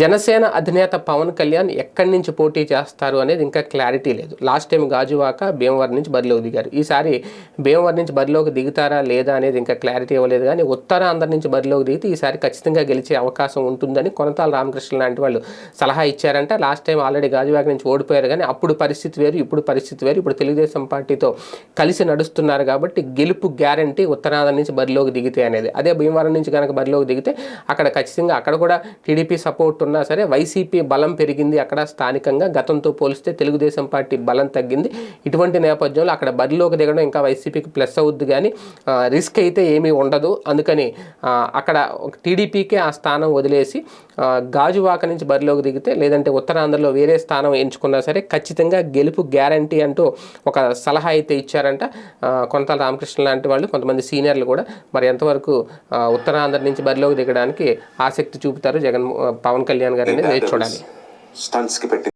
జనసేన అధినేత పవన్ కళ్యాణ్ ఎక్కడి నుంచి పోటీ చేస్తారు అనేది ఇంకా క్లారిటీ లేదు. లాస్ట్ టైం గాజువాక భీమవరం నుంచి బరిలోకి దిగారు. ఈసారి భీమవరం నుంచి బరిలోకి దిగుతారా లేదా అనేది ఇంకా క్లారిటీ ఇవ్వలేదు. కానీ ఉత్తరాంధ్ర నుంచి బరిలోకి దిగితే ఈసారి ఖచ్చితంగా గెలిచే అవకాశం ఉంటుందని కొనతాల రామకృష్ణ లాంటి వాళ్ళు సలహా ఇచ్చారంట. లాస్ట్ టైం ఆల్రెడీ గాజువాక నుంచి ఓడిపోయారు. కానీ అప్పుడు పరిస్థితి వేరు ఇప్పుడు పరిస్థితి వేరు. ఇప్పుడు తెలుగుదేశం పార్టీతో కలిసి నడుస్తున్నారు కాబట్టి గెలుపు గ్యారంటీ ఉత్తరాంధ్ర నుంచి బరిలోకి దిగితే అనేది. అదే భీమవరం నుంచి కనుక బరిలోకి దిగితే అక్కడ ఖచ్చితంగా అక్కడ కూడా టీడీపీ సపోర్ట్ ఉన్నా సరే వైసీపీ బలం పెరిగింది అక్కడ స్థానికంగా. గతంతో పోలిస్తే తెలుగుదేశం పార్టీ బలం తగ్గింది. ఇటువంటి నేపథ్యంలో అక్కడ బరిలోకి దిగడం ఇంకా వైసీపీకి ప్లస్ అవుద్ది కానీ రిస్క్ అయితే ఏమీ ఉండదు. అందుకని అక్కడ టీడీపీకే ఆ స్థానం వదిలేసి గాజువాక నుంచి బరిలోకి దిగితే లేదంటే ఉత్తరాంధ్రలో వేరే స్థానం ఎంచుకున్నా సరే ఖచ్చితంగా గెలుపు గ్యారంటీ అంటూ ఒక సలహా అయితే ఇచ్చారంట. కొంత రామకృష్ణ లాంటి వాళ్ళు కొంతమంది సీనియర్లు కూడా మరి ఎంతవరకు ఉత్తరాంధ్ర నుంచి బరిలోకి దిగడానికి ఆసక్తి చూపుతారు జగన్ పవన్ కళ్యాణ్ గారు అనేది చూడాలి కి పెట్టి